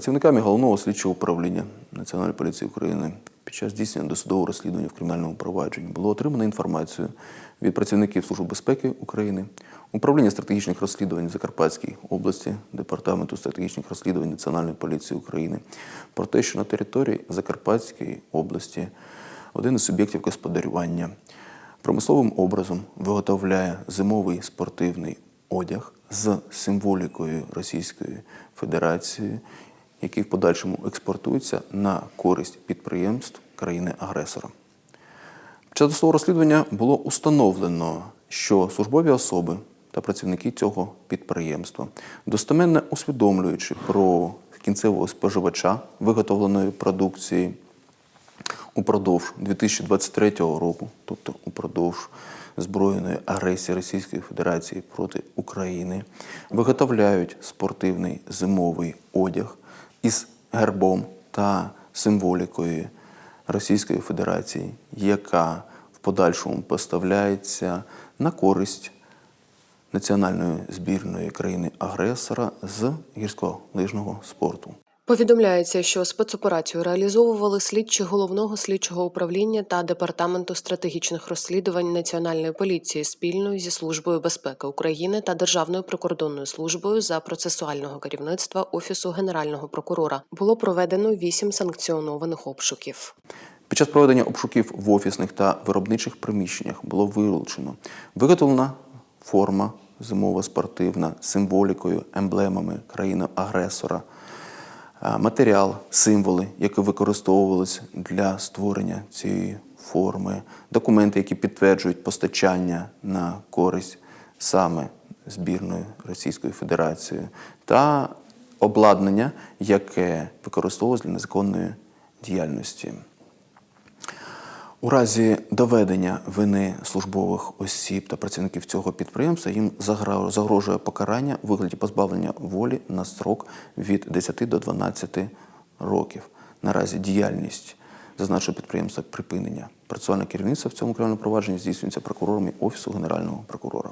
Працівниками головного слідчого управління Національної поліції України. Під час здійснення досудового розслідування в кримінальному провадженні було отримано інформацію від працівників Служби безпеки України, управління стратегічних розслідувань в Закарпатській області, Департаменту стратегічних розслідувань Національної поліції України про те, що на території Закарпатської області один із суб'єктів господарювання промисловим образом виготовляє зимовий спортивний одяг з символікою Російської Федерації, який в подальшому експортується на користь підприємств країни-агресора. Під час розслідування було установлено, що службові особи та працівники цього підприємства, достеменно усвідомлюючи про кінцевого споживача виготовленої продукції, упродовж 2023 року, тобто упродовж збройної агресії Російської Федерації проти України, виготовляють спортивний зимовий одяг із гербом та символікою Російської Федерації, яка в подальшому поставляється на користь національної збірної країни-агресора з гірськолижного спорту. Повідомляється, що спецоперацію реалізовували слідчі головного слідчого управління та департаменту стратегічних розслідувань Національної поліції спільно зі службою безпеки України та Державною прикордонною службою за процесуального керівництва Офісу Генерального прокурора. Було проведено вісім санкціонованих обшуків. Під час проведення обшуків в офісних та виробничих приміщеннях було вилучено виготовлена форма зимова спортивна з символікою, емблемами країни-агресора, а, матеріал, символи, які використовувалися для створення цієї форми, документи, які підтверджують постачання на користь саме збірної Російської Федерації, та обладнання, яке використовувалось для незаконної діяльності. У разі доведення вини службових осіб та працівників цього підприємства їм загрожує покарання у вигляді позбавлення волі на строк від 10 до 12 років. Наразі діяльність зазначеного підприємства припинення. Працювальне керівництво в цьому кримінальному провадженні здійснюється прокурором Офісу Генерального прокурора.